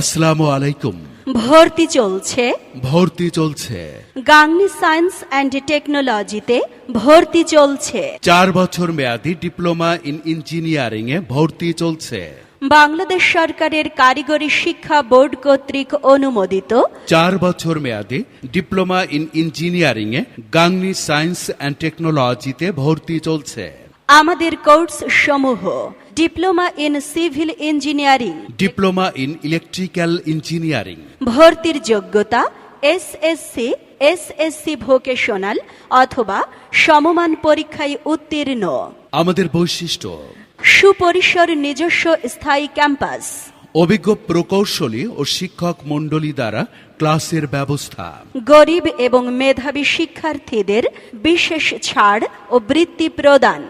আসসালামু আলাইকুম। ভর্তি চলছে। ভর্তি চলছে। গাংনি সায়েন্স অ্যান্ড টেকনোলজিতে ভর্তি চলছে। চার বছর মেয়াদি ডিপ্লোমা ইন ইঞ্জিনিয়ারিং এ ভর্তি চলছে। বাংলাদেশ সরকারের কারিগরি শিক্ষা বোর্ড কর্তৃক অনুমোদিত। চার বছর মেয়াদি ডিপ্লোমা ইন ইঞ্জিনিয়ারিং এ গাংনি সায়েন্স অ্যান্ড টেকনোলজিতে ভর্তি চলছে। আমাদের কোর্স সমূহ diploma in civil engineering diploma in electrical engineering. ভর্তির যোগ্যতা এসএসসি এসএসসি ভোকেশনাল অথবা সমমান পরীক্ষায় উত্তীর্ণ। আমাদের বৈশিষ্ট্য সুপরিসর নিজস্ব স্থায়ী ক্যাম্পাস। অভিজ্ঞ প্রকৌশলী ও শিক্ষক মণ্ডলী দ্বারা ক্লাসের ব্যবস্থা। গরিব এবং মেধাবী শিক্ষার্থীদের বিশেষ ছাড় ও বৃত্তি প্রদান।